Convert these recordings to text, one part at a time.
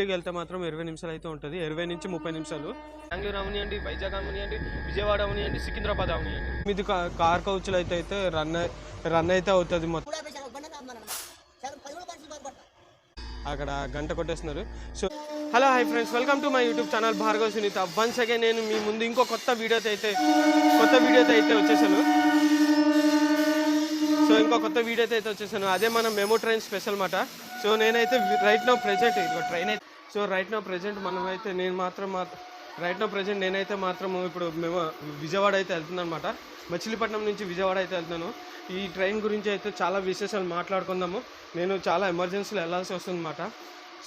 కరెక్ట్గా వెళ్తే మాత్రం ఇరవై నిమిషాలు అయితే ఉంటుంది. ఇరవై నుంచి ముప్పై నిమిషాలు. బెంగళూరు అవనియండి వైజాగ్ అవనియండి విజయవాడ అవనియండి సికింద్రాబాద్ అవనియండి మీది కార్ కౌచులు అయితే అయితే రన్ రన్ అయితే అవుతుంది మొత్తం అక్కడ గంట కొట్టేస్తున్నారు. So hello hi friends welcome to my YouTube channel Bhargav Sunitha. Once again నేను మీ ముందు ఇంకో కొత్త వీడియోతో అయితే కొత్త వీడియోతో అయితే వచ్చేసాను. సో ఇంకో కొత్త వీడియోతో అయితే వచ్చేసాను. అదే మన మెమో ట్రైన్ స్పెషల్ మాట. సో నేనైతే రైట్ నో ప్రెజెంట్ ఇదిగో ట్రైన్ అయితే సో రైట్ నా ప్రెజెంట్ మనమైతే నేను మాత్రం మాత్రం రైట్ నో ప్రెజెంట్ నేనైతే మాత్రం ఇప్పుడు మేము విజయవాడ అయితే వెళ్తున్నాను అనమాట మచిలీపట్నం నుంచి విజయవాడ అయితే వెళ్తున్నాను. ఈ ట్రైన్ గురించి అయితే చాలా విశేషాలు మాట్లాడుకుందాము. నేను చాలా ఎమర్జెన్సీలో వెళ్ళాల్సి వస్తుందన్నమాట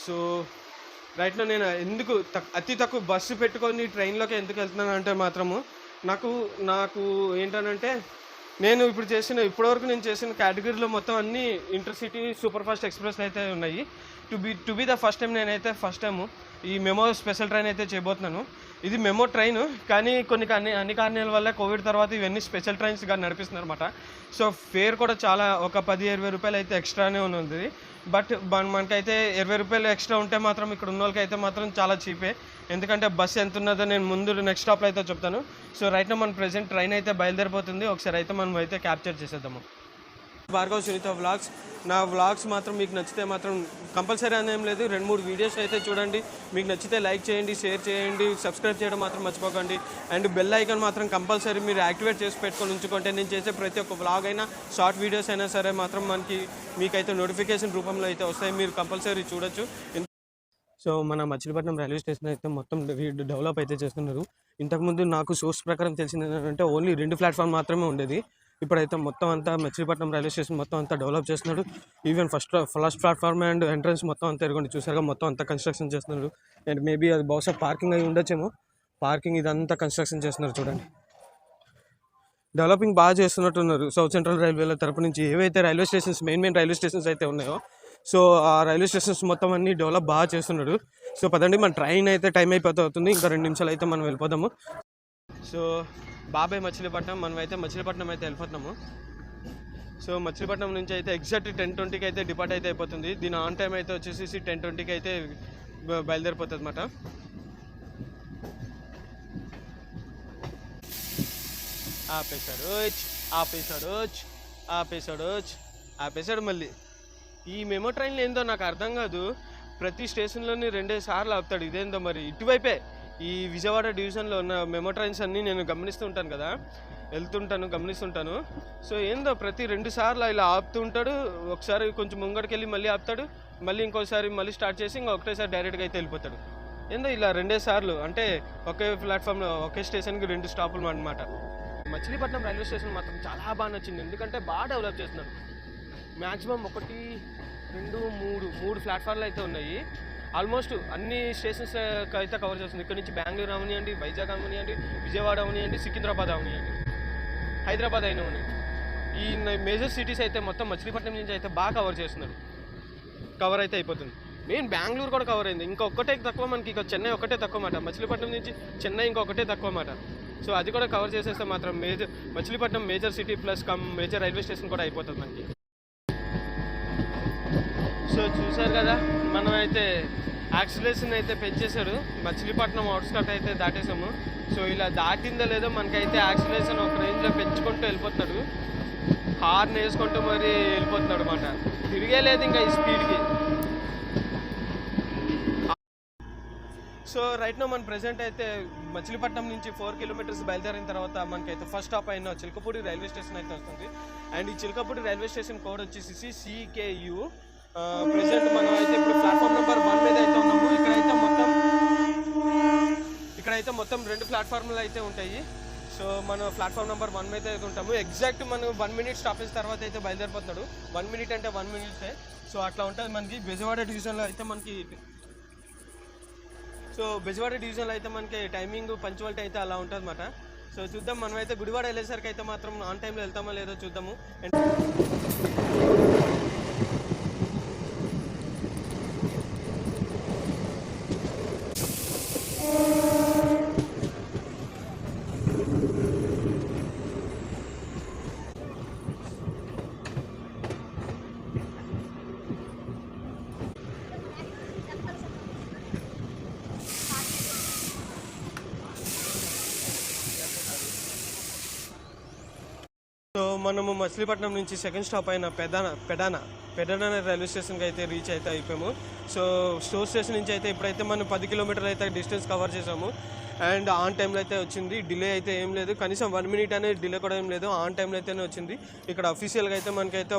సో రైట్లో నేను ఎందుకు అతి తక్కువ బస్సు పెట్టుకొని ట్రైన్లోకి ఎందుకు వెళ్తున్నాను అంటే మాత్రము నాకు నాకు ఏంటనంటే నేను ఇప్పుడు చేసిన ఇప్పటివరకు నేను చేసిన కేటగిరీలో మొత్తం అన్ని ఇంటర్సిటీ సూపర్ ఫాస్ట్ ఎక్స్ప్రెస్ అయితే ఉన్నాయి. To be to be the first time నేనైతే ఫస్ట్ టైం ఈ మెమో స్పెషల్ ట్రైన్ అయితే చేయబోతున్నాను. ఇది మెమో ట్రైన్ కానీ కొన్ని అన్ని అన్ని కారణాల వల్ల కోవిడ్ తర్వాత ఇవన్నీ స్పెషల్ ట్రైన్స్గా నడిపిస్తున్నారు అనమాట సో ఫేర్ కూడా చాలా ఒక పది ఇరవై రూపాయలు అయితే ఎక్స్ట్రానే ఉంది బట్ మన- మనకైతే ఇరవై రూపాయలు ఎక్స్ట్రా ఉంటే మాత్రం ఇక్కడ ఉన్న వాళ్ళకైతే మాత్రం చాలా చీపే ఎందుకంటే బస్సు ఎంత ఉన్నదో నేను ముందు నెక్స్ట్ స్టాప్లో అయితే చెప్తాను. సో రైట్ మన ప్రజెంట్ ట్రైన్ అయితే బయలుదేరిపోతుంది ఒకసారి అయితే మనం అయితే క్యాప్చర్ చేసేద్దాము. భార్గవ్ సునీత వ్లాగ్స్. నా వ్లాగ్స్ మాత్రం మీకు నచ్చితే మాత్రం కంపల్సరీ అనేం ఏం లేదు. రెండు మూడు వీడియోస్ అయితే చూడండి. మీకు నచ్చితే లైక్ చేయండి షేర్ చేయండి సబ్స్క్రైబ్ చేయడం మాత్రం మర్చిపోకండి. అండ్ బెల్ ఐకాన్ మాత్రం కంపల్సరీ మీరు యాక్టివేట్ చేసి పెట్టుకొని ఉంచుకుంటే నేను చేసే ప్రతి ఒక్క వ్లాగ్ అయినా షార్ట్ వీడియోస్ అయినా సరే మాత్రం మనకి మీకైతే నోటిఫికేషన్ రూపంలో అయితే వస్తాయి. మీరు కంపల్సరీ చూడొచ్చు. సో మన మచిలీపట్నం రైల్వే స్టేషన్ అయితే మొత్తం డెవలప్ అయితే చేస్తున్నారు. ఇంతకుముందు నాకు సోర్స్ ప్రకారం తెలిసింది ఏంటంటే ఓన్లీ రెండు ప్లాట్ఫామ్ మాత్రమే ఉండేది. ఇప్పుడైతే మొత్తం అంతా మచిలీపట్నం రైల్వే స్టేషన్ మొత్తం అంతా డెవలప్ చేస్తున్నాడు. Even first first platform and entrance మొత్తం అంతా ఎరగండి చూసారుగా మొత్తం అంతా కన్స్ట్రక్షన్ చేస్తున్నాడు. అండ్ మేబీ అది బహుశా పార్కింగ్ అయి ఉండొచ్చేమో. పార్కింగ్ ఇదంతా కన్స్ట్రక్షన్ చేస్తున్నారు చూడండి. డెవలపింగ్ బాగా చేస్తున్నట్టున్నారు సౌత్ సెంట్రల్ రైల్వేల తరపు నుంచి. ఏవైతే railway stations main main railway stations అయితే ఉన్నాయో సో ఆ రైల్వే స్టేషన్స్ మొత్తం అన్ని డెవలప్ బాగా చేస్తున్నాడు. సో పదండి మన ట్రైన్ అయితే టైం అయిపోతూ అవుతుంది. ఇంకా రెండు నిమిషాలు అయితే మనం వెళ్ళిపోదాము. సో బాబాయ్ మచిలీపట్నం మనమైతే మచిలీపట్నం అయితే వెళ్ళిపోతున్నాము. సో మచిలీపట్నం నుంచి అయితే ఎగ్జాక్ట్ టెన్ ట్వంటీకి అయితే డిపార్ట్ అయితే అయిపోతుంది. దీని ఆన్ టైం అయితే వచ్చేసి టెన్ ట్వంటీకి అయితే బ- బయలుదేరిపోతుంది అనమాట ఆపేశాడు ఆపేశాడు ఆపేశాడు ఆపేశాడు మళ్ళీ. ఈ మెమో ట్రైన్లో ఏందో నాకు అర్థం కాదు. ప్రతి స్టేషన్లోని రెండే సార్లు ఆపుతాడు. ఇదేందో మరి? ఇటువైపే. ఈ విజయవాడ డివిజన్లో ఉన్న మెమో ట్రైన్స్ అన్నీ నేను గమనిస్తూ ఉంటాను కదా. వెళ్తుంటాను గమనిస్తుంటాను. సో ఏందో ప్రతి రెండు సార్లు ఇలా ఆపుతూ ఉంటాడు. ఒకసారి కొంచెం ముంగడికి వెళ్ళి మళ్ళీ ఆపుతాడు. మళ్ళీ ఇంకోసారి మళ్ళీ స్టార్ట్ చేసి ఇంకా ఒకటేసారి డైరెక్ట్గా అయితే వెళ్ళిపోతాడు. ఏందో ఇలా రెండే సార్లు. అంటే ఒకే ప్లాట్ఫామ్లో ఒకే స్టేషన్కి రెండు స్టాపులు అనమాట మచిలీపట్నం రైల్వే స్టేషన్ మాత్రం చాలా బాగా నచ్చింది. ఎందుకంటే బాగా డెవలప్ చేస్తున్నారు. మ్యాక్సిమం ఒకటి రెండు మూడు మూడు ప్లాట్ఫామ్లు అయితే ఉన్నాయి. ఆల్మోస్ట్ అన్ని స్టేషన్స్ అయితే కవర్ చేస్తుంది. ఇక్కడ నుంచి బెంగళూరు అవనియండి వైజాగ్ అవనియండి విజయవాడ అవనియండి సికింద్రాబాద్ అవనియండి. హైదరాబాద్ అయినా ఉన్నాయి ఈ మేజర్ సిటీస్ అయితే మొత్తం మచిలీపట్నం నుంచి అయితే బాగా కవర్ చేస్తున్నారు. కవర్ అయితే అయిపోతుంది. మెయిన్ బెంగళూరు కూడా కవర్ అయింది. ఇంకొకటే తక్కువ మనకి ఇక చెన్నై ఒకటే తక్కువ మాట. మచిలీపట్నం నుంచి చెన్నై ఇంకొకటే తక్కువ మాట. సో అది కూడా కవర్ చేసేస్తే మాత్రం major Machilipatnam major city plus cum major railway station కూడా అయిపోతుంది మనకి. సో చూశారు కదా మనం అయితే యాక్సిలేషన్ అయితే పెంచేశాడు మచిలీపట్నం అవుట్స్కట్ అయితే దాటేసాము సో ఇలా దాటిందో లేదో మనకైతే యాక్సిలేషన్ ఒక రేంజ్లో పెంచుకుంటూ వెళ్ళిపోతున్నాడు. హార్న్ వేసుకుంటూ మరి వెళ్ళిపోతున్నాడు అనమాట తిరిగే లేదు ఇంకా ఈ స్పీడ్కి సో రైట్ నో మన ప్రెసెంట్ అయితే మచిలీపట్నం నుంచి ఫోర్ కిలోమీటర్స్ బయలుదేరిన తర్వాత మనకైతే ఫస్ట్ స్టాప్ అయిన చిలకపూడి రైల్వే స్టేషన్ అయితే వస్తుంది. అండ్ ఈ చిలకపూడి రైల్వే స్టేషన్ కోడ్ వచ్చేసి సికేయు ప్రెసెంట్ మనం అయితే ఇప్పుడు ప్లాట్ఫామ్ నెంబర్ వన్ మీద అయితే ఉన్నాము. ఇక్కడైతే మొత్తం ఇక్కడైతే మొత్తం రెండు ప్లాట్ఫామ్లు అయితే ఉంటాయి. సో మనం ప్లాట్ఫామ్ నెంబర్ వన్ మీద అయితే ఉంటాము. ఎగ్జాక్ట్ మనం వన్ మినిట్ స్టాపేజ్ తర్వాత అయితే బయలుదేరిపోతాడు వన్ మినిట్ అంటే వన్ మినిట్సే సో అట్లా ఉంటుంది మనకి. బెజవాడ డివిజన్లో అయితే మనకి సో బెజవాడ డివిజన్లో అయితే మనకి టైమింగ్ పంచువాలిటీ అయితే అలా ఉంటుంది అనమాట సో చూద్దాం. మనం అయితే గుడివాడ వెళ్ళేసరికి అయితే మాత్రం ఆన్ టైంలో వెళ్తామో లేదో చూద్దాము. అండ్ మచిలీపట్నం నుంచి సెకండ్ స్టాప్ అయిన పెదాన పెడాన పెడాన రైల్వే స్టేషన్కి అయితే రీచ్ అయితే అయిపోయాము. సో స్టోర్ స్టేషన్ నుంచి అయితే ఇప్పుడైతే మనం పది కిలోమీటర్లు అయితే డిస్టెన్స్ కవర్ చేసాము. అండ్ ఆన్ టైంలో అయితే వచ్చింది. డిలే అయితే ఏం లేదు. కనీసం వన్ మినిట్ అనేది డిలే కూడా ఏం లేదు. ఆన్ టైంలో అయితేనే వచ్చింది. ఇక్కడ అఫీషియల్గా అయితే మనకైతే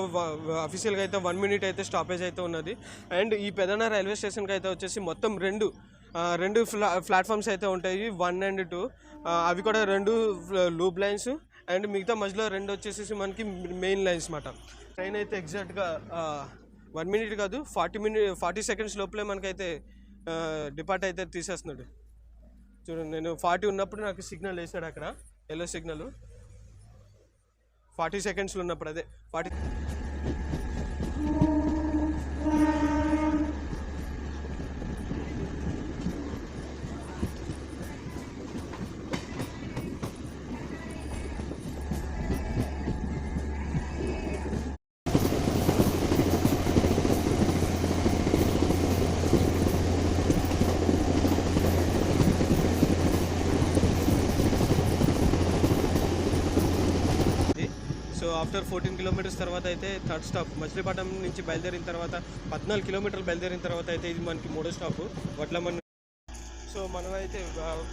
అఫీషియల్గా అయితే వన్ మినిట్ అయితే స్టాపేజ్ అయితే ఉన్నది. అండ్ ఈ పెదన రైల్వే స్టేషన్కి అయితే వచ్చేసి మొత్తం రెండు రెండు ఫ్లా ప్లాట్ఫామ్స్ అయితే ఉంటాయి. వన్ అండ్ టూ అవి కూడా రెండు లూప్ లైన్స్ అండ్ మిగతా మధ్యలో రెండు వచ్చేసి మనకి మెయిన్ లైన్స్ మాట. ట్రైన్ అయితే ఎగ్జాక్ట్గా వన్ మినిట్ కాదు ఫార్టీ మినిట్ ఫార్టీ సెకండ్స్ లోపలే మనకైతే డిపార్ట్ అయితే తీసేస్తున్నాడు. చూడండి నేను ఫార్టీ ఉన్నప్పుడు నాకు సిగ్నల్ వేసాడు అక్కడ ఎల్లో సిగ్నల్. ఫార్టీ సెకండ్స్లో ఉన్నప్పుడు అదే ఫార్టీ ఇది సో ఆఫ్టర్ ఫోర్టీన్ కిలోమీటర్స్ తర్వాత అయితే థర్డ్ స్టాప్ మచిలీపట్నం నుంచి బయలుదేరిన తర్వాత పద్నాలుగు కిలోమీటర్లు బయలుదేరిన తర్వాత అయితే ఇది మనకి మూడో స్టాప్ వడ్లమన్. సో మనం అయితే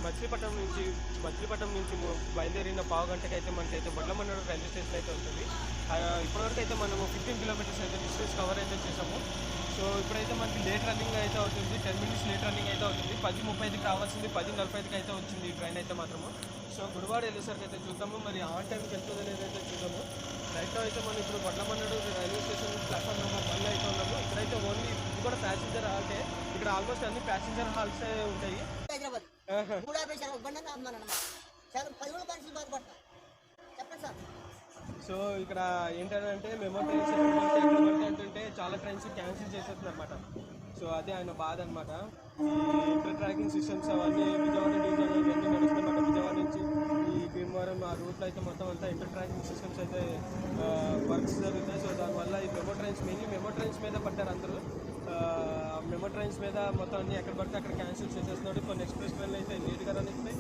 మచిలీపట్నం నుంచి మచిలీపట్నం నుంచి బయలుదేరిన పావు గంటకి అయితే మనకైతే వడ్లమన్నడు రైల్వే స్టేషన్ అయితే ఉంటుంది. ఇప్పటివరకు అయితే మనము ఫిఫ్టీన్ కిలోమీటర్స్ అయితే డిస్టెన్స్ కవర్ అయితే చేసాము. సో ఇప్పుడైతే మనకి లేట్ రన్నింగ్ అయితే అవుతుంది టెన్ మినిట్స్ లేట్ రన్నింగ్ అయితే అవుతుంది. పది ముప్పై ఐదుకి రావాల్సింది పది నలభై ఐదుకి అయితే వచ్చింది ఈ ట్రైన్ అయితే మాత్రము. సో గుడివాడ వెళ్ళేసరికి అయితే చూద్దాము మరి ఆన్ టైంకి వెళ్తుందో లేదైతే అయితే చూద్దాము. రైట్ అయితే మనం ఇప్పుడు Vadlamannadu railway station platform number one అయితే ఉన్నాము. ఇక్కడైతే ఓన్లీ ఇది కూడా ప్యాసింజర్ హాల్టే ఇక్కడ ఆల్మోస్ట్ అన్ని ప్యాసింజర్ హాల్స్ ఉంటాయి. హైదరాబాద్. చెప్పండి సార్. సో ఇక్కడ ఏంటంటే మెమో ట్రైన్స్ అంటుంటే చాలా ట్రైన్స్ క్యాన్సిల్ అనమాట సో అదే ఆయన బాధ అనమాట ఈ ట్రాకింగ్ సిస్టమ్స్ అవన్నీ విజయవాడ డివిజన్ ఇవన్నీ నడుస్తున్నమాట. విజయవాడ నుంచి భీమవరం ఆ రూట్లో అయితే మొత్తం అంతా ఇంటర్ ట్రాకింగ్ సిస్టమ్స్ అయితే వర్క్స్ జరుగుతాయి. సో దానివల్ల ఈ memo trains mainly memo trains మీద పడ్డారు అందరూ. మెమో ట్రైన్స్ మీద మొత్తం అన్ని ఎక్కడ పడితే అక్కడ క్యాన్సిల్ చేసేస్తున్నాడు కొన్ని ఎక్స్ప్రెస్ ట్రైన్లు అయితే లేట్గా రన్ అవుతాయి.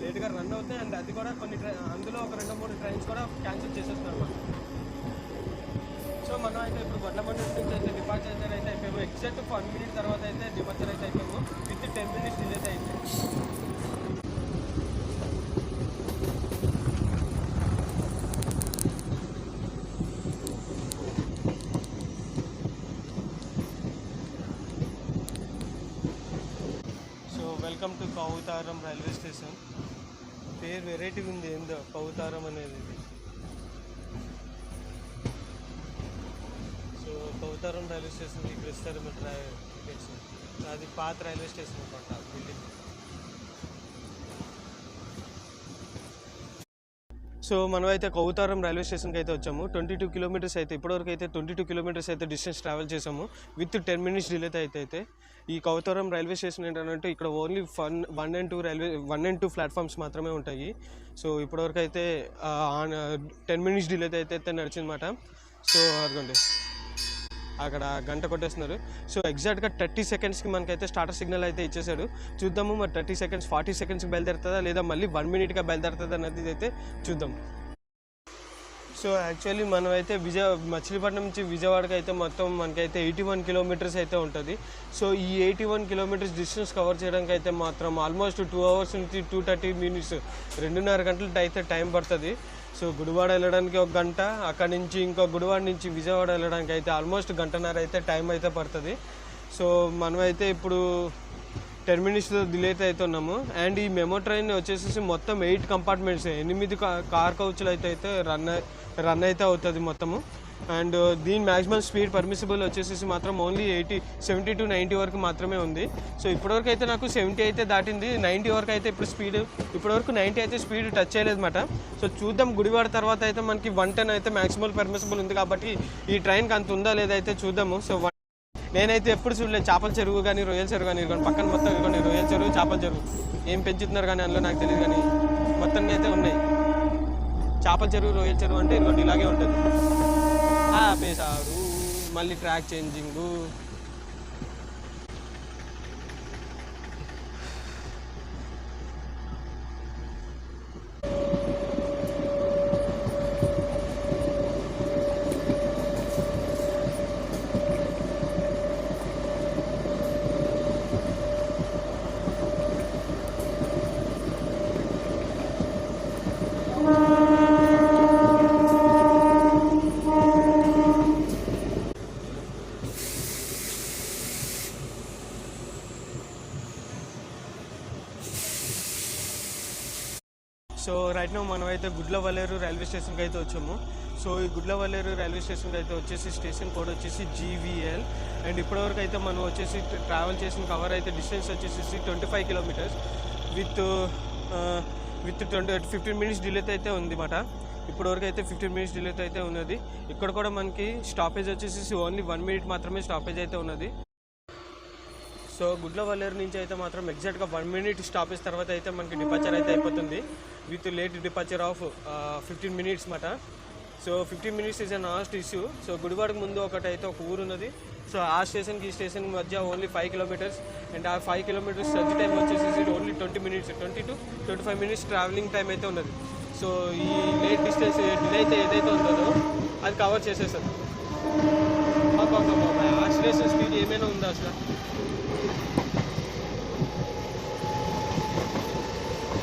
లేట్గా రన్ అవుతాయి అండ్ అది కూడా కొన్ని ట్రై అందులో ఒక రెండు మూడు ట్రైన్స్ కూడా క్యాన్సిల్ చేసేస్తున్నారు సో మనం అయితే ఇప్పుడు గొడ్లమండ నుంచి అయితే డిపార్చర్ అయితే అయిపోయాము. ఎగ్జాక్ట్ వన్ మినిట్ తర్వాత అయితే డిపార్చర్ అయితే అయిపోయాము. విత్ టెన్ మినిట్స్ డిలే అయితే అయింది so welcome to Kautaram railway station పేరు వెరైటీ ఉంది ఏందో పౌతారం అనేది. సో పౌతారం రైల్వే స్టేషన్ ఇక్కడ ఇస్తారు మీరు ట్రై టికెట్స్ అది పాత రైల్వే స్టేషన్ అనమాట బిల్డింగ్ సో మనం అయితే కౌతారం రైల్వే స్టేషన్కి అయితే వచ్చాము. ట్వంటీ టూ కిలోమీటర్స్ అయితే ఇప్పటివరకు అయితే ట్వంటీ టూ కిలోమీటర్స్ అయితే డిస్టెన్స్ ట్రావెల్ చేసాము. విత్ టెన్ మినిట్స్ డిలే అయితే అయితే ఈ కౌతారం రైల్వే స్టేషన్ ఏంటంటే ఇక్కడ only one one and two railway one and two platforms మాత్రమే ఉంటాయి. సో ఇప్పటివరకు అయితే టెన్ మినిట్స్ డిలే అయితే అయితే నడిచిందన్నమాట. సో అదిగోండి. అక్కడ గంట కొట్టేస్తున్నారు. సో ఎగ్జాక్ట్గా థర్టీ సెకండ్స్కి మనకైతే స్టార్టర్ సిగ్నల్ అయితే ఇచ్చేసాడు చూద్దాము మరి థర్టీ సెకండ్స్ ఫార్టీ సెకండ్స్కి బయలుదేరుతుందా? లేదా మళ్ళీ వన్ మినిట్గా బయలుదేరుతుందా అనేది అయితే చూద్దాం. సో యాక్చువల్లీ మనమైతే విజయ మచిలీపట్నం నుంచి విజయవాడకి అయితే మొత్తం మనకైతే ఎయిటీ వన్ కిలోమీటర్స్ అయితే ఉంటుంది. సో ఈ eighty one kilometres distance cover చేయడానికి అయితే మాత్రం ఆల్మోస్ట్ టూ అవర్స్ నుంచి టూ థర్టీ మినిట్స్ రెండున్నర గంటలు అయితే టైం పడుతుంది. సో గుడివాడ వెళ్ళడానికి ఒక గంట అక్కడ నుంచి ఇంకో గుడివాడ నుంచి విజయవాడ వెళ్ళడానికి అయితే ఆల్మోస్ట్ గంటన్నర అయితే టైం అయితే పడుతుంది. సో మనమైతే ఇప్పుడు టెన్ మినిట్స్లో డిలే అయితే అవుతున్నాము. అండ్ ఈ మెమో ట్రైన్ వచ్చేసి మొత్తం ఎయిట్ కంపార్ట్మెంట్స్ ఎనిమిది కార్ కౌచ్లు అయితే అయితే రన్ రన్ అయితే అవుతుంది మొత్తము. అండ్ uh, దీని మ్యాక్సిమం స్పీడ్ పర్మిసిబుల్ వచ్చేసి మాత్రం only eighty seventy to ninety వరకు మాత్రమే ఉంది. సో ఇప్పటివరకు అయితే నాకు సెవెంటీ అయితే దాటింది. నైంటీ వరకు అయితే ఇప్పుడు స్పీడ్ ఇప్పటివరకు నైంటీ అయితే స్పీడ్ టచ్ చేయలేదు అనమాట సో చూద్దాం గుడివాడ తర్వాత అయితే మనకి వన్ టెన్ అయితే మ్యాక్సిమం పర్మిసిబుల్ ఉంది కాబట్టి ఈ ట్రైన్కి అంత ఉందా లేదా అయితే చూద్దాము. సో వన్ నేనైతే ఎప్పుడు చూడలేదు చేపల చెరువు కానీ రొయ్యల చెరువు కానీ ఇదిగోండి పక్కన మొత్తం ఇదిగోండి రొయ్యల చెరువు చేపల చెరువు. ఏం పెంచుతున్నారు కానీ అందులో నాకు తెలియదు కానీ మొత్తం అయితే ఉన్నాయి. చేపల చెరువు రొయ్యల చెరువు అంటే ఇదిగోండి ఇలాగే ఉంటుంది. ఆపేశారు మళ్ళీ track changing so right now మనం అయితే గుడ్లవల్లేరు రైల్వే స్టేషన్కి అయితే వచ్చాము. సో ఈ గుడ్లవల్లేరు రైల్వే స్టేషన్కి అయితే వచ్చేసి స్టేషన్ కోడ్ వచ్చేసి జీవీఎల్ అండ్ ఇప్పటివరకు అయితే మనం వచ్చేసి ట్రావెల్ చేసిన కవర్ అయితే డిస్టెన్స్ వచ్చేసి twenty five kilometres. With with twenty fifteen minutes డిలేతో అయితే ఉంది మాట ఇప్పటివరకు అయితే ఫిఫ్టీన్ మినిట్స్ డిలేతో అయితే ఉన్నది. ఇక్కడ కూడా మనకి స్టాపేజ్ వచ్చేసి ఓన్లీ వన్ మినిట్ మాత్రమే స్టాపేజ్ అయితే ఉన్నది. సో గుడ్లవల్లేరు నుంచి అయితే మాత్రం ఎగ్జాక్ట్గా వన్ మినిట్ స్టాపేజ్ తర్వాత అయితే మనకి డిపార్చర్ అయితే అయిపోతుంది. With late departure of fifteen minutes మాట. So fifteen minutes is an lost issue so గుడివాడకు ముందు ఒకటి అయితే ఒక ఊరు ఉన్నది. సో ఆ స్టేషన్కి ఈ స్టేషన్ మధ్య ఓన్లీ ఫైవ్ కిలోమీటర్స్ అండ్ ఆ ఫైవ్ కిలోమీటర్స్ సర్జీ టైం వచ్చేసి only twenty minutes twenty to twenty five minutes travelling time అయితే ఉన్నది. సో ఈ లేట్ డిస్టెన్స్ డిలే అయితే ఏదైతే ఉందో అది కవర్ చేసేస్తుంది. యాక్సిలేషన్ స్పీడ్ ఏమైనా ఉందా అసలు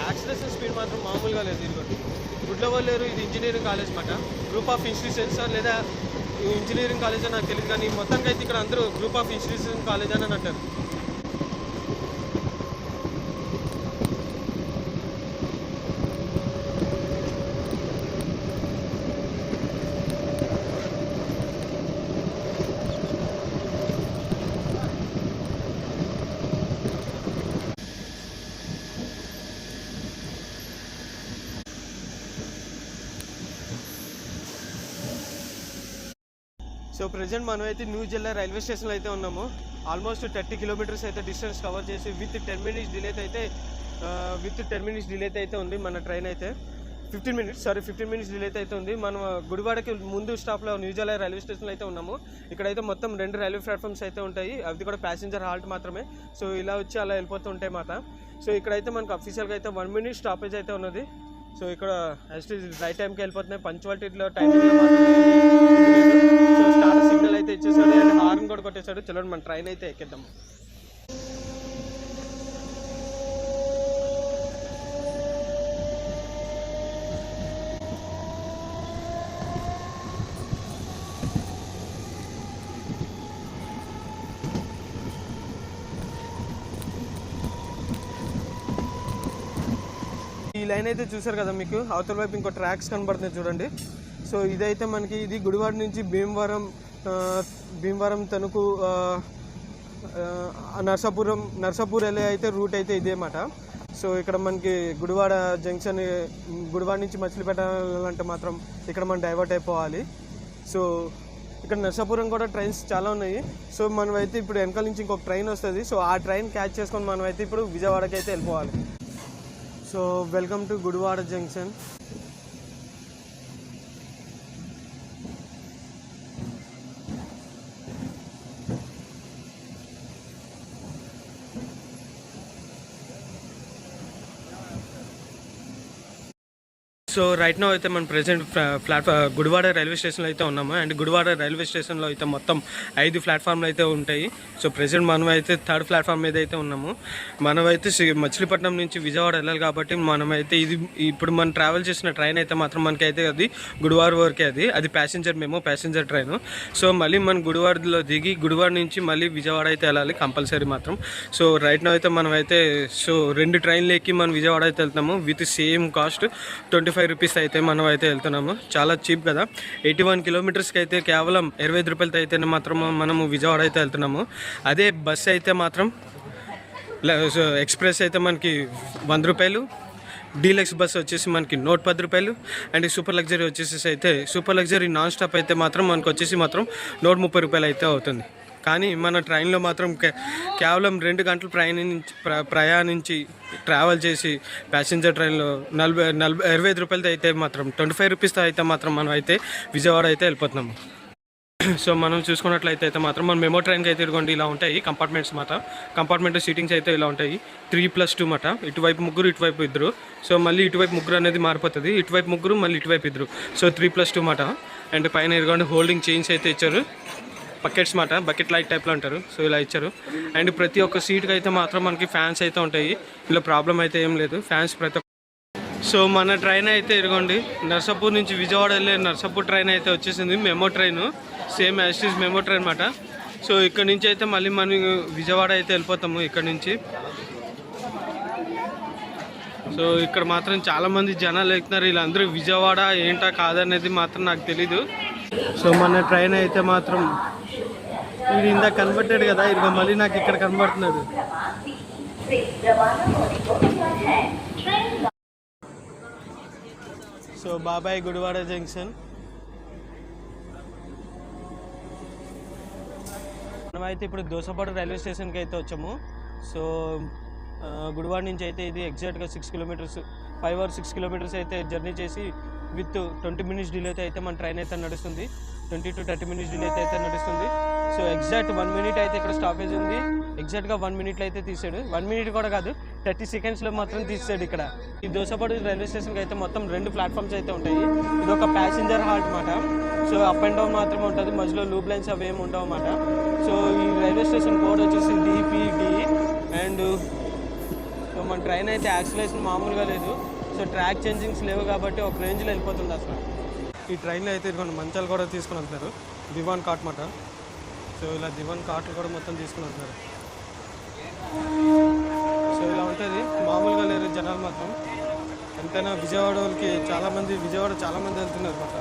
యాక్సిలేషన్ స్పీడ్ మాత్రం మామూలుగా లేదు ఇదిగోండి గుడ్లవల్లేరు ఇది ఇంజనీరింగ్ కాలేజ్ మాట. గ్రూప్ ఆఫ్ ఇన్స్టిట్యూషన్స్ లేదా ఇంజనీరింగ్ కాలేజ్ అని నాకు తెలియదు కానీ మొత్తానికి అయితే ఇక్కడ అందరూ గ్రూప్ ఆఫ్ ఇన్స్టిట్యూషన్ కాలేజ్ అని అంటారు సో ప్రజెంట్ మనం అయితే న్యూ జిల్లా రైల్వే స్టేషన్లో అయితే ఉన్నాము. ఆల్మోస్ట్ థర్టీ కిలోమీటర్స్ అయితే డిస్టెన్స్ కవర్ చేసి విత్ టెన్ మినిట్స్ డిలే అయితే విత్ టెన్ మినిట్స్ డిలే అయితే ఉంది మన ట్రైన్ అయితే. Fifteen minutes sorry fifteen minutes delay అయితే ఉంది. మనం గుడివాడకి ముందు స్టాప్లో న్యూ జిల్లా రైల్వే స్టేషన్లో అయితే ఉన్నాము. ఇక్కడైతే మొత్తం రెండు రైల్వే ప్లాట్ఫామ్స్ అయితే ఉంటాయి. అవి కూడా ప్యాసింజర్ హాల్ట్ మాత్రమే. సో ఇలా వచ్చి అలా వెళ్ళిపోతూ ఉంటాయి మాట సో ఇక్కడైతే మనకు అఫీషియల్గా అయితే వన్ మినిట్ స్టాపేజ్ అయితే ఉన్నది. సో ఇక్కడ యాక్చువల్లీ రైట్ టైంకి వెళ్ళిపోతున్నాయి. పంచువాలిటీలో టైమింగ్లో అయితే ఇచ్చేసాడు అండ్ హార్న్ కూడా కొట్టేశాడు. చలో మన ట్రైన్ అయితే ఎక్కిద్దాం. ఈ లైన్ అయితే చూసారు కదా మీకు? అవతల వైపు ఇంకో ట్రాక్స్ కనబడుతున్నాయి చూడండి. సో ఇదైతే మనకి ఇది గుడివాడ నుంచి భీమవరం భీమవరం తణుకు నర్సాపురం నర్సాపూర్ వెళ్ళే అయితే రూట్ అయితే ఇదేమాట సో ఇక్కడ మనకి గుడివాడ జంక్షన్ గుడివాడ నుంచి మచిలీపేట వెళ్ళాలంటే మాత్రం ఇక్కడ మనం డైవర్ట్ అయిపోవాలి. సో ఇక్కడ నర్సాపురం కూడా ట్రైన్స్ చాలా ఉన్నాయి. సో మనమైతే ఇప్పుడు వెనకాల నుంచి ఇంకొక ట్రైన్ వస్తుంది. సో ఆ ట్రైన్ క్యాచ్ చేసుకొని మనమైతే ఇప్పుడు విజయవాడకి అయితే వెళ్ళిపోవాలి. So welcome to Gudivada junction. So right now అయితే మనం ప్రెసెంట్ ప్లాట్ఫామ్ గుడివాడ రైల్వే స్టేషన్లో అయితే ఉన్నాము. అండ్ గుడివాడ రైల్వే స్టేషన్లో అయితే మొత్తం ఐదు ప్లాట్ఫామ్లు అయితే ఉంటాయి. సో ప్రెసెంట్ మనం అయితే థర్డ్ ప్లాట్ఫామ్ మీద అయితే ఉన్నాము. మనం అయితే సి- మచిలీపట్నం నుంచి విజయవాడ వెళ్ళాలి కాబట్టి మనమైతే ఇది ఇప్పుడు మనం ట్రావెల్ చేసిన ట్రైన్ అయితే మాత్రం మనకైతే అది గుడివాడ వరకే అది. అది ప్యాసింజర్ మేము ప్యాసింజర్ ట్రైన్ సో మళ్ళీ మనం గుడివాడలో దిగి గుడివాడ నుంచి మళ్ళీ విజయవాడ అయితే వెళ్ళాలి కంపల్సరీ మాత్రం. సో రైట్ నో అయితే మనం అయితే సో రెండు ట్రైన్లు ఎక్కి మనం విజయవాడ అయితే వెళ్తాము with same cost twenty five rupees అయితే మనం అయితే వెళ్తున్నాము. చాలా చీప్ కదా. ఎయిటీ వన్ కిలోమీటర్స్కి అయితే కేవలం ఇరవై ఐదు రూపాయలతో అయితే మాత్రం మనము విజయవాడ అయితే వెళ్తున్నాము. అదే బస్ అయితే మాత్రం ఎక్స్ప్రెస్ అయితే మనకి వంద రూపాయలు. డీలక్స్ బస్ వచ్చేసి మనకి నూట పది రూపాయలు. అండ్ సూపర్ లగ్జరీ వచ్చేసి అయితే సూపర్ లగ్జరీ నాన్ స్టాప్ అయితే మాత్రం మనకు వచ్చేసి మాత్రం నూట ముప్పై రూపాయలు అయితే అవుతుంది. కానీ మన ట్రైన్లో మాత్రం కే- కేవలం రెండు గంటలు ప్రయాణించి ప్ర- ప్రయాణించి ట్రావెల్ చేసి ప్యాసింజర్ ట్రైన్లో నలభై నలభై ఇరవై ఐదు రూపాయలతో అయితే మాత్రం ట్వంటీ ఫైవ్ రూపీస్తో అయితే మాత్రం మనం అయితే విజయవాడ అయితే వెళ్ళిపోతున్నాము సో మనం చూసుకున్నట్లయితే అయితే మాత్రం మన మెమో ట్రైన్కి అయితే ఇదిగోండి ఇలా ఉంటాయి కంపార్ట్మెంట్స్ మాట. కంపార్ట్మెంట్ సీటింగ్స్ అయితే ఇలా ఉంటాయి త్రీ ప్లస్ టూ మాట. ఇటువైపు ముగ్గురు ఇటువైపు ఇద్దరు. సో మళ్ళీ ఇటువైపు ముగ్గురు అనేది మారిపోతుంది ఇటువైపు ముగ్గురు మళ్ళీ ఇటువైపు ఇద్దరు. సో త్రీ ప్లస్ టూ మాట. అండ్ పైన ఇదిగోండి హోల్డింగ్ చైన్స్ అయితే ఇచ్చారు. బకెట్స్ మాట బకెట్ లైట్ టైప్లో అంటారు సో ఇలా ఇచ్చారు. అండ్ ప్రతి ఒక్క సీట్కి అయితే మాత్రం మనకి ఫ్యాన్స్ అయితే ఉంటాయి. ఇలా ప్రాబ్లం అయితే ఏం లేదు. ఫ్యాన్స్ ప్రతి ఒక్క సో మన ట్రైన్ అయితే ఇదిగోండి. నర్సాపూర్ నుంచి విజయవాడ వెళ్ళే నర్సాపూర్ ట్రైన్ అయితే వచ్చేసింది. మెమో ట్రైన్ సేమ్ యాస్టీస్ మెమో ట్రైన్ అనమాట సో ఇక్కడ నుంచి అయితే మళ్ళీ మనం విజయవాడ అయితే వెళ్ళిపోతాము ఇక్కడ నుంచి. సో ఇక్కడ మాత్రం చాలామంది జనాలు ఎక్కుతున్నారు. వీళ్ళందరూ విజయవాడ ఏంటా కాదనేది మాత్రం నాకు తెలీదు. సో మన ట్రైన్ అయితే మాత్రం ఇది ఇందాక కనబట్టాడు కదా ఇదిగో మళ్ళీ నాకు ఇక్కడ కనబడుతున్నాడు. సో బాబాయ్ గుడివాడ జంక్షన్. మనమైతే ఇప్పుడు దోసపాడు రైల్వే స్టేషన్కి అయితే వచ్చాము. సో గుడివాడ నుంచి అయితే ఇది ఎగ్జాక్ట్గా six kilometres five or six kilometres అయితే జర్నీ చేసి విత్ ట్వంటీ మినిట్స్ డిలే అయితే మన ట్రైన్ అయితే నడుస్తుంది. Twenty to thirty minutes delay అయితే నడుస్తుంది. సో ఎగ్జాక్ట్ వన్ మినిట్ అయితే ఇక్కడ స్టాపేజ్ ఉంది. ఎగ్జాక్ట్గా వన్ మినిట్లో అయితే తీసాడు. వన్ మినిట్ కూడా కాదు థర్టీ సెకండ్స్లో మాత్రం తీసాడు ఇక్కడ. ఈ దోసపాడు రైల్వే స్టేషన్కి అయితే మొత్తం రెండు ప్లాట్ఫామ్స్ అయితే ఉంటాయి. ఇది ఒక ప్యాసింజర్ హాల్ట్ మాట. సో అప్ అండ్ డౌన్ మాత్రమే ఉంటుంది. మధ్యలో లూప్ లైన్స్ అవి ఏమి ఉండవు అన్నమాట సో ఈ రైల్వే స్టేషన్ కోడ్ వచ్చేసి డిపిడి అండ్ సో మన ట్రైన్ అయితే యాక్సిలేషన్ మామూలుగా లేదు. సో ట్రాక్ చేంజింగ్స్ లేవు కాబట్టి ఒక రేంజ్లో వెళ్ళిపోతుంది అసలు. ఈ ట్రైన్లో అయితే ఇదిగోండి మంచాలు కూడా తీసుకుని వెళ్తారు దివాన్ కాట్ మాట. సో ఇలా దివాన్ కాట్లు కూడా మొత్తం తీసుకుని వెళ్తారు సో ఇలా ఉంటుంది. మామూలుగా లేరు జనాలు మాత్రం. ఎంతైనా విజయవాడ వాళ్ళకి చాలామంది విజయవాడ చాలామంది వెళ్తున్నారు మాట.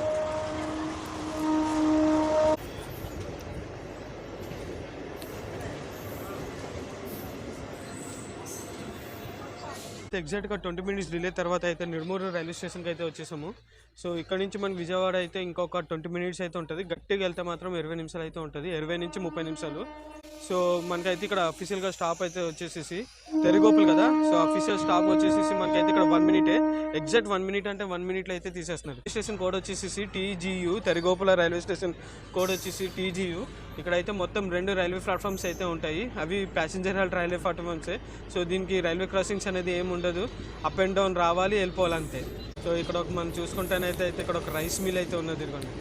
ఎగ్జాక్ట్గా ట్వంటీ మినిట్స్ డిలే తర్వాత అయితే నిర్మూరు రైల్వే స్టేషన్కి అయితే వచ్చేసాము. సో ఇక్కడ నుంచి మన విజయవాడ అయితే ఇంకొక ట్వంటీ మినిట్స్ అయితే ఉంటుంది. గట్టిగా వెళ్తే మాత్రం ఇరవై నిమిషాలు అయితే ఉంటుంది. ఇరవై నుంచి ముప్పై నిమిషాలు. సో మనకైతే ఇక్కడ అఫీషియల్గా స్టాప్ అయితే వచ్చేసేసి తెరిగోపులు కదా? సో అఫీషియల్ స్టాప్ వచ్చేసేసి మనకైతే ఇక్కడ వన్ మినిటే ఎగ్జాక్ట్ వన్ మినిట్ అంటే వన్ మినిట్లో అయితే తీసేస్తున్నారు. రైల్వే స్టేషన్ కోడ్ వచ్చేసి TGU Terigopula railway station code వచ్చేసి టీజీయు ఇక్కడైతే మొత్తం రెండు రైల్వే ప్లాట్ఫామ్స్ అయితే ఉంటాయి. అవి ప్యాసింజర్ హాల్ట్ రైల్వే ప్లాట్ఫామ్సే సో దీనికి రైల్వే క్రాసింగ్స్ అనేది ఏమి ఉండదు. అప్ అండ్ డౌన్ రావాలి వెళ్ళిపోవాలి అంతే. సో ఇక్కడ ఒక మనం చూసుకుంటేనైతే అయితే ఇక్కడ ఒక రైస్ మిల్ అయితే ఉన్నది ఇదిగోండి.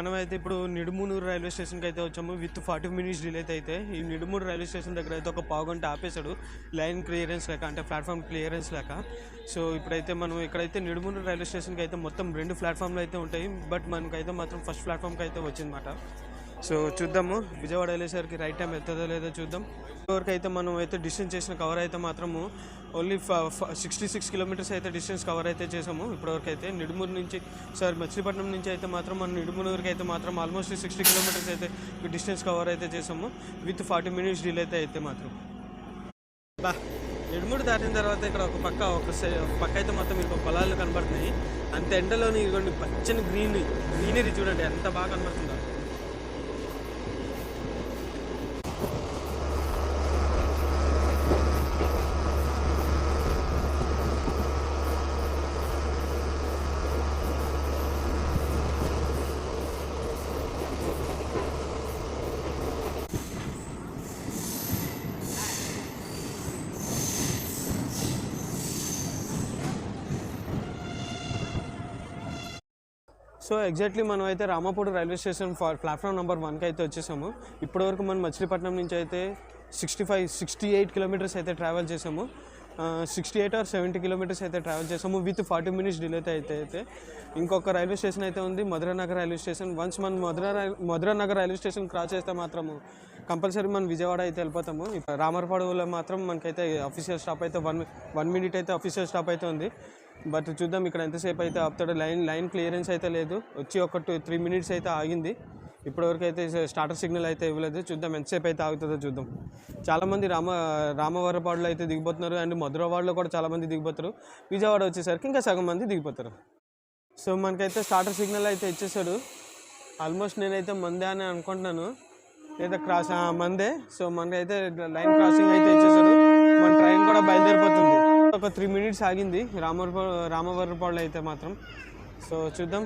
మనమైతే ఇప్పుడు నిడుమూనూరు రైల్వే స్టేషన్కి అయితే వచ్చాము. విత్ ఫార్టీ మినిట్స్ డిలే అయితే ఈ నిడుమూరు రైల్వే స్టేషన్ దగ్గర అయితే ఒక పావుగంట ఆపేశాడు. లైన్ క్లియరెన్స్ లేక అంటే ప్లాట్ఫామ్ క్లియరెన్స్ లేక. సో ఇప్పుడైతే మనం ఇక్కడైతే నిడుమూరు రైల్వే స్టేషన్కి అయితే మొత్తం రెండు ప్లాట్ఫామ్లు అయితే ఉంటాయి. బట్ మనకైతే మాత్రం ఫస్ట్ ప్లాట్ఫామ్కి అయితే వచ్చిందన్నమాట. సో చూద్దాము. విజయవాడ వెళ్ళేసరికి రైట్ టైం వెళ్తుందో లేదో చూద్దాం. వరకు అయితే మనం అయితే డిస్టెన్స్ చేసిన కవర్ అయితే మాత్రము ఓన్లీ సిక్స్టీ సిక్స్ కిలోమీటర్స్ అయితే డిస్టెన్స్ కవర్ అయితే చేసాము ఇప్పటివరకు అయితే నిడుమూరు నుంచి సార్ మచిలీపట్నం నుంచి అయితే మాత్రం మన నిడుమూరుకి అయితే మాత్రం ఆల్మోస్ట్ సిక్స్టీ కిలోమీటర్స్ అయితే డిస్టెన్స్ కవర్ అయితే చేసాము విత్ ఫార్టీ మినిట్స్ డిలే అయితే అయితే మాత్రం. బా నిడుమూరు దాటిన తర్వాత ఇక్కడ ఒక పక్క ఒక సై- పక్క అయితే మొత్తం మీకు పొలాలు కనబడుతున్నాయి. అంత ఎండలోని ఇదిగోండి పచ్చని గ్రీన్ గ్రీనరీ చూడండి ఎంత బాగా కనబడుతుందో. సో ఎగ్జాక్ట్లీ మనం అయితే Ramapudi railway station for platform number వన్కి అయితే వచ్చేసాము. ఇప్పటివరకు మనం మచిలీపట్నం నుంచి అయితే sixty five sixty eight kilometers అయితే ట్రావెల్ చేసాము. Sixty eight or seventy kilometers అయితే ట్రావెల్ చేసాము విత్ ఫార్టీ మినిట్స్ డిలే అయితే అయితే. ఇంకొక రైల్వే స్టేషన్ అయితే ఉంది మధురానగర్ రైల్వే స్టేషన్. వన్స్ మనం మధురా రై- మధురానగర్ రైల్వే స్టేషన్ క్రాస్ చేస్తే మాత్రము కంపల్సరీ మనం విజయవాడ అయితే వెళ్ళిపోతాము. ఇప్పుడు రామర్పాడులో మాత్రం మనకైతే అఫీషియల్ స్టాప్ అయితే వన్ వన్ మినిట్ అయితే అఫీషియల్ స్టాప్ అయితే ఉంది. బట్ చూద్దాం ఇక్కడ ఎంతసేపు అయితే ఆపుతాడో. లైన్ లైన్ క్లియరెన్స్ అయితే లేదు. వచ్చి ఒక టూ త్రీ మినిట్స్ అయితే ఆగింది. ఇప్పటివరకు అయితే స్టార్టర్ సిగ్నల్ అయితే ఇవ్వలేదు. చూద్దాం ఎంతసేపు అయితే ఆగుతుందో చూద్దాం. చాలామంది రామ రామవరపాడులో అయితే దిగిపోతున్నారు. అండ్ మధురవాడలో కూడా చాలామంది దిగిపోతారు. విజయవాడ వచ్చేసరికి ఇంకా సగం మంది దిగిపోతారు. సో మనకైతే స్టార్టర్ సిగ్నల్ అయితే ఇచ్చేసాడు. ఆల్మోస్ట్ నేనైతే మందే అని అనుకుంటున్నాను. లేదా క్రాస్ మందే. సో మనకైతే లైన్ క్రాసింగ్ అయితే ఇచ్చేసాడు. మన ట్రైన్ కూడా బయలుదేరిపోతుంది. ఒక త్రీ మినిట్స్ ఆగింది. రామవర రామవరపాడులో అయితే మాత్రం. సో చూద్దాం.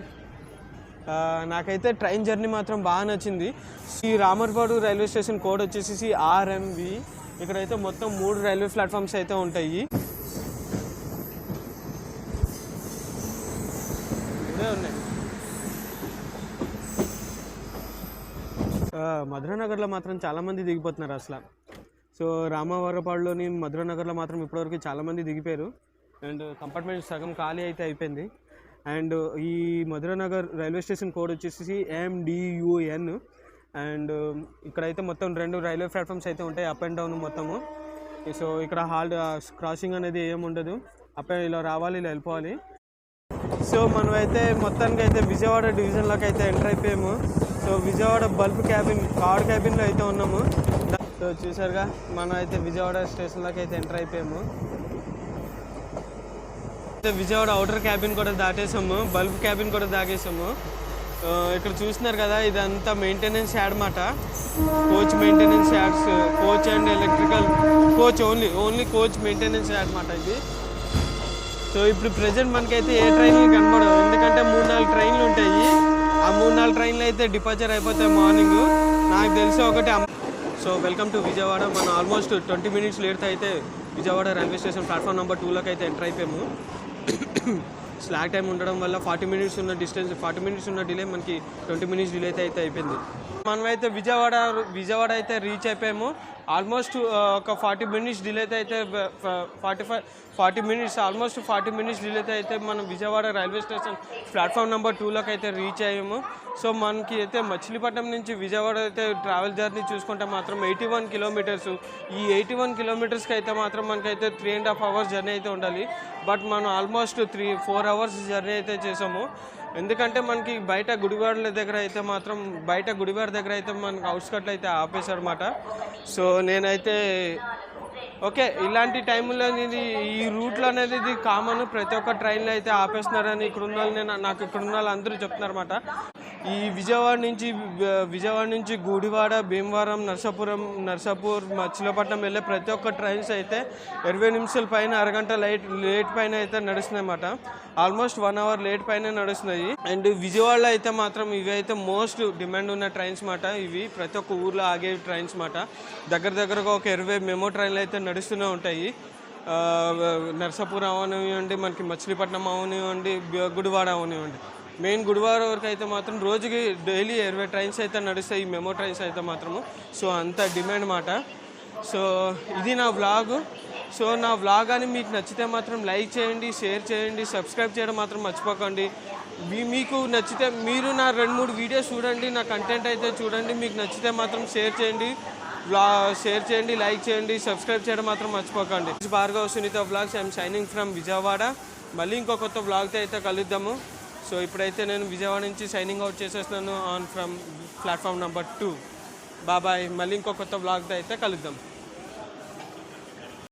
నాకైతే ట్రైన్ జర్నీ మాత్రం బాగా నచ్చింది. ఈ రామర్పాడు రైల్వే స్టేషన్ కోడ్ వచ్చేసి ఆర్ఎంవి. ఇక్కడైతే మొత్తం మూడు రైల్వే ప్లాట్ఫామ్స్ అయితే ఉంటాయి. ఇదే ఉన్నాయి. మధురానగర్లో మాత్రం చాలామంది దిగిపోతున్నారు అసలు. సో రామవరపాడులోని మధురనగర్లో మాత్రం ఇప్పటివరకు చాలామంది దిగిపోయారు. అండ్ కంపార్ట్మెంట్ సగం ఖాళీ అయితే అయిపోయింది. అండ్ ఈ మధురానగర్ రైల్వే స్టేషన్ కోడ్ వచ్చేసి ఎండియుఎన్ అండ్ ఇక్కడైతే మొత్తం రెండు రైల్వే ప్లాట్ఫామ్స్ అయితే ఉంటాయి అప్ అండ్ డౌన్ మొత్తము. సో ఇక్కడ హాల్ట్ క్రాసింగ్ అనేది ఏమి ఉండదు. అప్ అండ్ ఇలా రావాలి ఇలా వెళ్ళిపోవాలి. సో మనమైతే మొత్తానికి అయితే విజయవాడ డివిజన్లోకి అయితే ఎంటర్ అయిపోయాము. So Vijayawada bulb cabin card క్యాబిన్లో అయితే ఉన్నాము. సో చూసారుగా మనం అయితే విజయవాడ స్టేషన్లోకి అయితే ఎంటర్ అయిపోయాము. అయితే విజయవాడ అవుటర్ క్యాబిన్ కూడా దాటేసాము బల్బ్ క్యాబిన్ కూడా దాగేసాము. ఇక్కడ చూస్తున్నారు కదా ఇదంతా మెయింటెనెన్స్ యాడ్ మాట. Coach maintenance yards coach and electrical coach only only coach maintenance yard మాట ఇది. సో ఇప్పుడు ప్రజెంట్ మనకైతే ఏ ట్రైన్లు కనబడవు. ఎందుకంటే మూడు నాలుగు ట్రైన్లు ఉంటాయి. ఆ మూడు నాలుగు ట్రైన్లు అయితే డిపార్చర్ అయిపోతాయి మార్నింగ్ నాకు తెలిసి ఒకటి సో వెల్కమ్ టు విజయవాడ. మనం ఆల్మోస్ట్ ట్వంటీ మినిట్స్ లేట్ అయితే Vijayawada railway station platform number టూలోకి అయితే ఎంటర్ అయిపోయాము. స్లాక్ టైం ఉండడం వల్ల ఫార్టీ మినిట్స్ ఉన్న డిస్టెన్స్ ఫార్టీ మినిట్స్ ఉన్న డిలే మనకి ట్వంటీ మినిట్స్ డిలే అయితే అయిపోయింది. మనమైతే విజయవాడ విజయవాడ అయితే రీచ్ అయిపోయాము. ఆల్మోస్ట్ ఒక ఫార్టీ మినిట్స్ డిలే అయితే forty five forty minutes almost forty minutes delay అయితే మనం Vijayawada railway station platform number టూలోకి అయితే రీచ్ అయ్యాము. సో మనకి అయితే మచిలీపట్నం నుంచి విజయవాడ అయితే ట్రావెల్ జర్నీ చూసుకుంటే మాత్రం ఎయిటీ వన్ కిలోమీటర్స్. ఈ ఎయిటీ వన్ కిలోమీటర్స్కి అయితే మాత్రం మనకైతే three and half hours journey అయితే ఉండాలి. బట్ మనం almost three four hours journey అయితే చేసాము. ఎందుకంటే మనకి బయట గుడివాడల దగ్గర అయితే మాత్రం బయట గుడివాడ దగ్గర అయితే మనకి అవుట్స్కట్లు అయితే ఆపేశారన్నమాట. సో నేనైతే ఓకే ఇలాంటి టైంలో ఇది ఈ రూట్లో అనేది ఇది కామన్ ప్రతి ఒక్క ట్రైన్లో అయితే ఆపేస్తున్నారని ఇక్కడ ఉన్న నేను నాకు ఇక్కడ ఉన్న అందరూ చెప్తున్నారన్నమాట. ఈ విజయవాడ నుంచి విజయవాడ నుంచి గుడివాడ భీమవరం నర్సాపురం నర్సాపూర్ మచిలీపట్నం వెళ్ళే ప్రతి ఒక్క ట్రైన్స్ అయితే ఇరవై నిమిషాల పైన అరగంట లైట్ లేట్ పైన అయితే నడుస్తున్నాయి ఆల్మోస్ట్ వన్ అవర్ లేట్ పైన నడుస్తున్నాయి. అండ్ విజయవాడలో అయితే మాత్రం ఇవి అయితే మోస్ట్ డిమాండ్ ఉన్న ట్రైన్స్ మాట ఇవి ప్రతి ఒక్క ఊర్లో ఆగే ట్రైన్స్ మాట దగ్గర దగ్గరగా ఒక ఇరవై మెమో ట్రైన్లు అయితే నడుస్తూనే ఉంటాయి. నర్సాపూర్ అవనివ్వండి మనకి మచిలీపట్నం అవనివ్వండి గుడివాడ అవనివ్వండి. మెయిన్ గుడివారం వరకు అయితే మాత్రం రోజుకి డైలీ ఇరవై ట్రైన్స్ అయితే నడుస్తాయి ఈ మెమో ట్రైన్స్ అయితే మాత్రము. సో అంత డిమాండ్ మాట. సో ఇది నా వ్లాగ్ సో నా వ్లాగ్ అని మీకు నచ్చితే మాత్రం లైక్ చేయండి షేర్ చేయండి సబ్స్క్రైబ్ చేయడం మాత్రం మర్చిపోకండి. మీ- మీకు నచ్చితే మీరు నా రెండు మూడు వీడియోస్ చూడండి నా కంటెంట్ అయితే చూడండి మీకు నచ్చితే మాత్రం షేర్ చేయండి వ్లా షేర్ చేయండి లైక్ చేయండి సబ్స్క్రైబ్ చేయడం మాత్రం మర్చిపోకండి. Bhargav Sunitha vlogs I'm shining from Vijayawada. మళ్ళీ ఇంకో కొత్త వ్లాగ్తో అయితే కలుద్దాము. సో ఇప్పుడైతే నేను విజయవాడ నుంచి సైనింగ్ అవుట్ చేసేస్తున్నాను on from platform number two బాబాయ్ మళ్ళీ ఇంకో కొత్త బ్లాగ్తో అయితే కలుద్దాం.